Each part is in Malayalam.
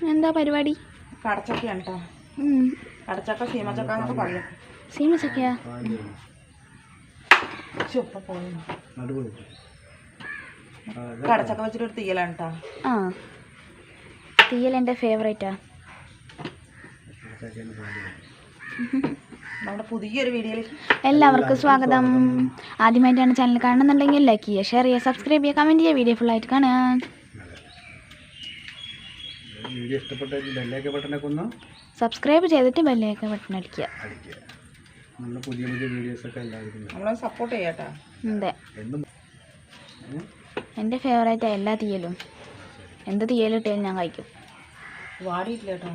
എന്താ പരിപാടി? കടച്ചക്കയാണ് കേട്ടോ കടച്ചക്ക സീമച്ചക്ക എന്നൊക്കെ പറയും കടച്ചക്ക വെച്ചിട്ട് ഒരു തീയലാണ് കേട്ടോ ആ. തീയൽ എന്റെ ഫേവറേറ്റാ. നമ്മുടെ പുതിയൊരു വീഡിയോയിൽ എല്ലാവർക്കും സ്വാഗതം. ആദ്യമായിട്ടാണ് ചാനൽ കാണുന്നുണ്ടെങ്കിൽ ലൈക്ക് ചെയ്യുക ഷെയർ ചെയ്യുക സബ്സ്ക്രൈബ് ചെയ്യുക കമന്റ് ചെയ്യുക വീഡിയോ ഫുള്ളായിട്ട് കാണാൻ വീഡിയോ ഇഷ്ടപ്പെട്ടെങ്കിൽ ബെല്ലേക്ക് ബട്ടനൊക്കെ ഒന്ന് സബ്സ്ക്രൈബ് ചെയ്തിട്ട് ബെല്ലേക്ക് ബട്ടൺ അടിക്കുക. അടിക്കുക. നമ്മുടെ പുതിയ പുതിയ വീഡിയോസൊക്കെ എല്ലാവർക്കും. നമ്മളെ സപ്പോർട്ട് ചെയ്യാട്ടാ. അതെ എന്നും എന്റെ ഫേവറേറ്റ് എല്ലാ തീയലും. എന്ത് തീയലിട്ടാലും ഞാൻ കഴിക്കും. വാടിയിട്ടില്ല കേട്ടോ.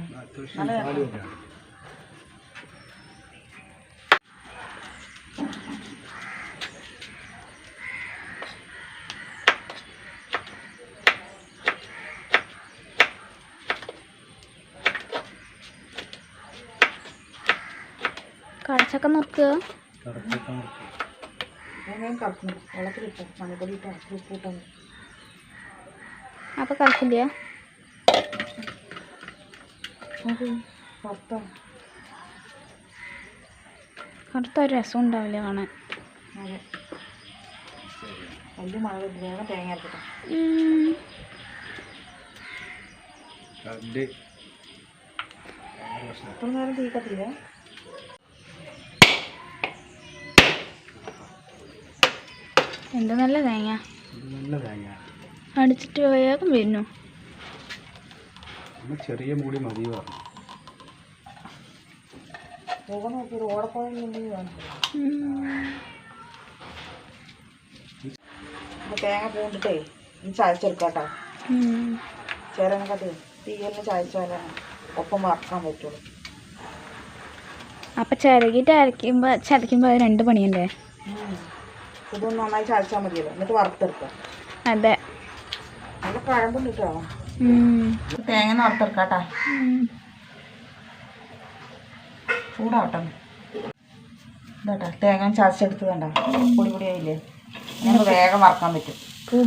ഇട്ടോ നുറുക്കുക അപ്പൊ കറക്കില്ല. കറുത്ത ഒരു രസം ഉണ്ടാവില്ല കാണാൻ. വലിയ. വേഗം തേങ്ങ അരക്കട്ടെ നേരം തീ കത്തില്ല എന്ത് നല്ല തേങ്ങ? നല്ല തേങ്ങ അടിച്ചിട്ട് വേഗം വരുന്നു. ചെറിയ മൂടി മതി തേങ്ങ പൂണ്ടിട്ടേ ഇനി ചതച്ചെടുക്കാട്ടോ. ചേരനൊക്കെ തീയലിന് ചതച്ചാലാണ് ഒപ്പം വറക്കാൻ പറ്റുള്ളൂ. അപ്പം ചിരകിയിട്ട് അരയ്ക്കുമ്പോൾ ചതയ്ക്കുമ്പോൾ അത് രണ്ട് പണിയല്ലേ? ഇതൊന്ന് നന്നായി ചതച്ചാൽ മതിയല്ലോ. എന്നിട്ട് വറുത്തെടുക്കാം. അതെ. നല്ല പഴമ്പുണ്ട് കേട്ടോ. തേങ്ങ വറുത്തെടുക്കാട്ടാ. ചൂടാവട്ടെ. ഇതാട്ടാ തേങ്ങ ചതച്ചെടുത്ത് വേണ്ട പൊടി പൊടിയായില്ലേ നമുക്ക് വേഗം വറക്കാൻ പറ്റും. പൂ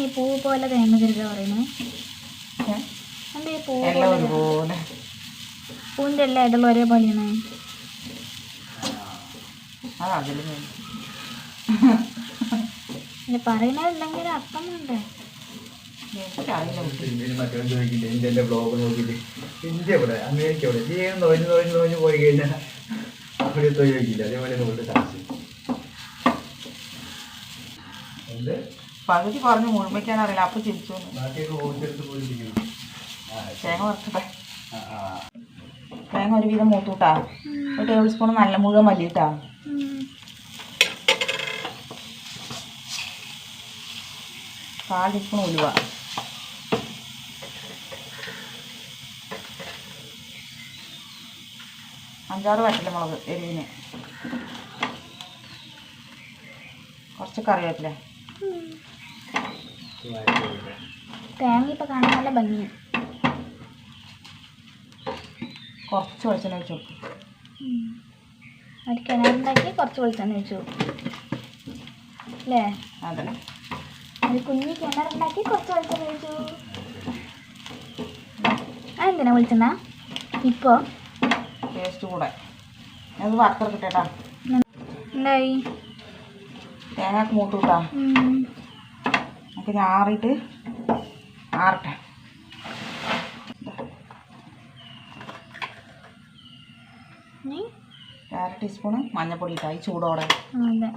ഈ പൂ പോലെ തേങ്ങ ചെറുക പറയുന്നത് ഏ? എന്താ ഈ പൂ എല്ലാം പോലെ ഒരുപോലെ പൂവിന്റെ എല്ലാ ഇടലും ഒരേ പണിയാണ്? ഇന്ത്യന്റെ ബ്ലോഗ് നോക്കിയിട്ട്. ഇന്ത്യ എവിടെ? അമേരിക്ക എവിടെ? ജീവൻ നോഞ്ഞ് നോഞ്ഞ് നോഞ്ഞ് പോയി കഴിഞ്ഞാൽ അവിടെ അതേപോലെ പകുതി പറഞ്ഞു മുഴുമിക്കാൻ അറിയില്ല അപ്പൊ ചിരിച്ചു ഓടിച്ചെടുത്ത് പോയിരിക്കുന്നു. ആ തേങ്ങ ആ തേങ്ങ ഒരു വീതം മൂത്തൂട്ടാ. ഒരു ടേബിൾ സ്പൂൺ നല്ല മുഴുവൻ മല്ലിട്ടാ കാൽ ടീസ്പൂൺ ഉലുവ. അഞ്ചാറ് വറ്റല മുളക് എരിവിന്. കുറച്ച് കറിവേപ്പില. തേങ്ങ ഇപ്പം കാണാൻ നല്ല ഭംഗി കുറച്ച് വെളിച്ചെണ്ണ ഒഴിച്ചു കൊടുക്കും. ഒരു കിണറുണ്ടാക്കി കുറച്ച് വെളിച്ചെണ്ണ വെച്ചു അല്ലേ? അതെ ഒരു കുഞ്ഞു കിണറുണ്ടാക്കി കുറച്ച് വെളിച്ചെണ്ണ ഒഴിച്ചു. അതെന്തിനാ വെളിച്ചെണ്ണ? ഇപ്പോൾ ടേസ്റ്റ് കൂടെ. അത് വറുത്തെടുക്കട്ടെ എന്തായി? തേങ്ങ മൂട്ടൂട്ടാ ഉം. നമുക്ക് ഞാറിയിട്ട് ആറട്ടെ. ഇനി? അര ടീസ്പൂണ് മഞ്ഞൾപ്പൊടി ഇട്ടായി ചൂടോടെ. അതെ.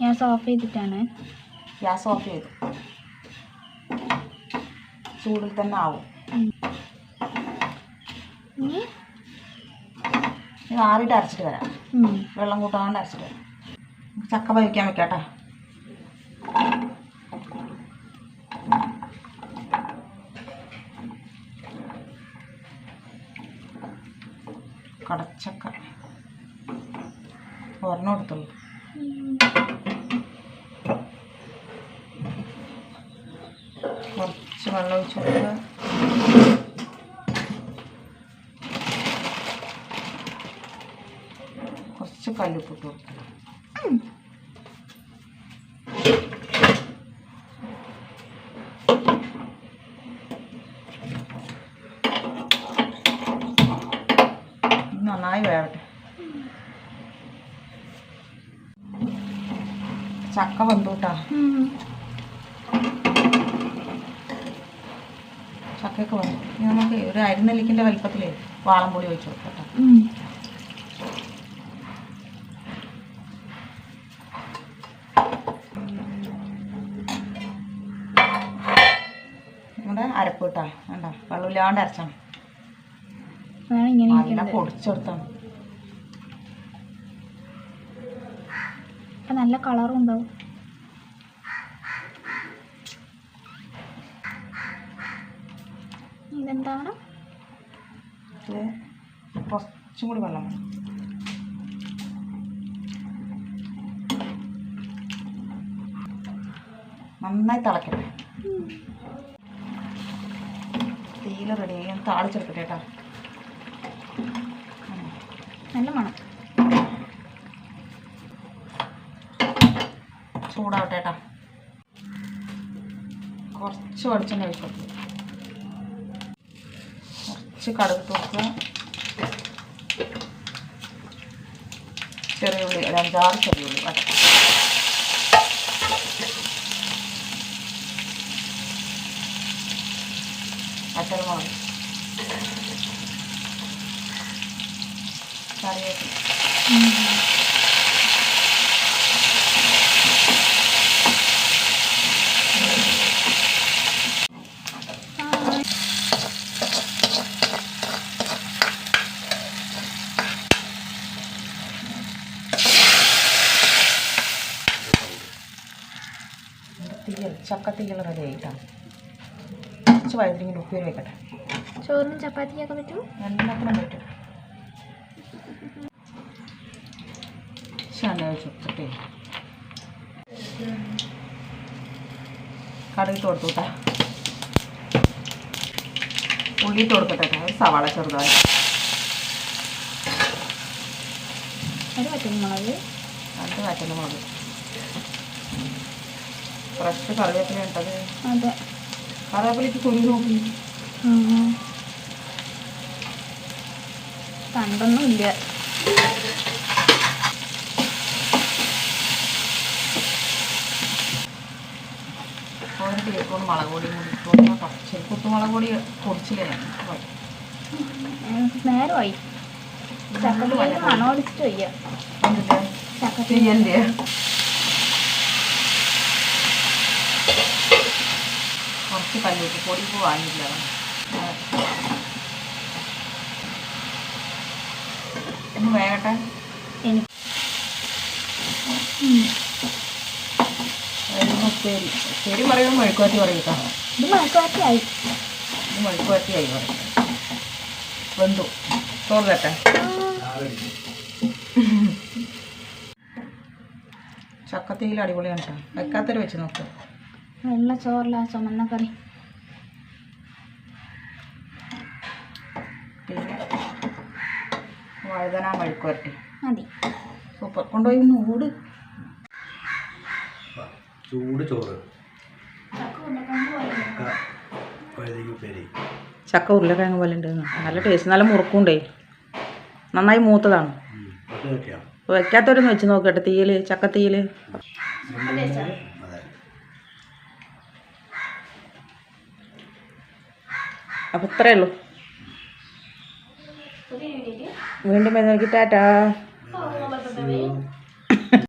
ഞാൻ ഓഫ് ചെയ്തിട്ടാണ്. ഗ്യാസ് ഓഫ് ചെയ്തു. ചൂടിൽ തന്നെ ആവും. ഇനി ഇത് ആറിയിട്ട് അരച്ചിട്ട് വരാം. വെള്ളം കൂട്ടാണ്ട് അരച്ചിട്ട് വരാം. ചക്ക പഴിക്കാൻ വെക്കാട്ടാ. കടച്ചക്ക. ഒരെണ്ണം എടുത്തുള്ളൂ. കുറച്ച് വെള്ളം ഒഴിച്ചു കൊടുക്കുക. കുറച്ച് കല്ലുപ്പിട്ട് കൊടുക്കണം ഇത് നന്നായി വേവട്ടെ. ചക്ക വന്നൂട്ടാ. ചക്കയൊക്കെ വന്നു. ഇനി നമുക്ക് ഒരു അരിനെല്ലിക്കിന്റെ വലിപ്പത്തിലേ വാളംപൊടി ഒഴിച്ചു കൊടുക്കട്ടെ നമ്മുടെ അരപ്പ് കിട്ടാ. വേണ്ട വെള്ളമില്ലാണ്ട് അരച്ചാണ്. അതാണ് ഇങ്ങനെ പൊടിച്ചെടുത്താണ് അപ്പം നല്ല കളറും ഉണ്ടാവും. ഇതെന്താണ്? ഇത് കുറച്ചും കൂടി വെള്ളം നന്നായി തിളക്കട്ടെ. തീയിൽ റെഡി ആയി. താളിച്ചെടുക്കട്ടെ കേട്ടോ. നല്ല മണം. ചൂടാവട്ടെ കേട്ടോ കുറച്ച് വെളിച്ചെണ്ണ ഒഴിക്കട്ടെ കുറച്ച് കടുക് തുറക്കുക ചെറിയ ഉള്ളി ഒരു അഞ്ചാറ് ചെറിയ ഉള്ളി വട്ട. അച്ചൽമുളക് കറിവേപ്പില തീയൽ ചക്കത്തീയൽ റെഡി ആയിട്ടാണ് കുറച്ച് വഴുതിരിങ്ങനെ ഉപ്പേരി വെക്കട്ടെ. ചോറിനും ചപ്പാത്തിക്കൊക്കെ പറ്റും എല്ലാത്തിനും പറ്റും. ശാന്ത വെച്ച് കൊടുത്തിട്ടേ കടുകിട്ട് കൊടുത്തു കേട്ടാ ഉള്ളിട്ട് കൊടുക്കട്ടെ സവാള ചെറുതായി. ഒരു പച്ചമുളക് രണ്ട് വറ്റൽ മുളക് ഫ്രഷ് കറിവേപ്പില ഉണ്ടത് അതെ. കറിവേപ്പിലേക്ക് കുരു നോക്കി. കണ്ടൊന്നുമില്ല ഒരു ടീസ്പൂൺ മുളക് പൊടി കൂടി കുറച്ച് കുത്തുമുളക് പൊടി പൊടിച്ചില്ലേ? നേരമായി. ചക്കത്തിലേക്ക് മണം അടിച്ചിട്ട് വയ്യ എന്നിട്ട് ചക്കത്തി തീയല്ലേ കുറച്ച് കല്ലുപ്പ് പൊടി ഇപ്പോൾ വാങ്ങിയില്ല ഒന്ന് വേകട്ടെ. എനിക്ക് ഉപ്പേരി ഉപ്പേരി പറയുമ്പോൾ മെഴുക്കുവാറ്റി പറയും കേട്ടോ. ഇത് മെഴുക്കുവാറ്റിയായി ഇത് മെഴുക്കുവാറ്റിയായി പറയും. വെന്തു. ചോറ് തട്ടെ ചക്കത്തീയിൽ അടിപൊളിയാണ് കേട്ടോ. വെക്കാത്തൊരു വെച്ച് നോക്ക്. വെള്ള ചോറില്ല ചുമന്ന കറി. പിന്നെ വഴുതന മെഴുക്കുവരട്ടി മതി. സൂപ്പർ. കൊണ്ടുപോയി ഓട് ചൂട് ചോറ്. ചക്ക ഉരുളക്കിഴങ്ങ് പോലെ ഉണ്ട്. നല്ല ടേസ്റ്റ് നല്ല മുറുക്കുണ്ടേ നന്നായി മൂത്തതാണ്. വെക്കാത്തവരൊന്ന് വെച്ച് നോക്കട്ടെ തീയിൽ ചക്ക തീയിൽ അപ്പൊ ഇത്രയേ ഉള്ളൂ. വീണ്ടും ടാറ്റാ.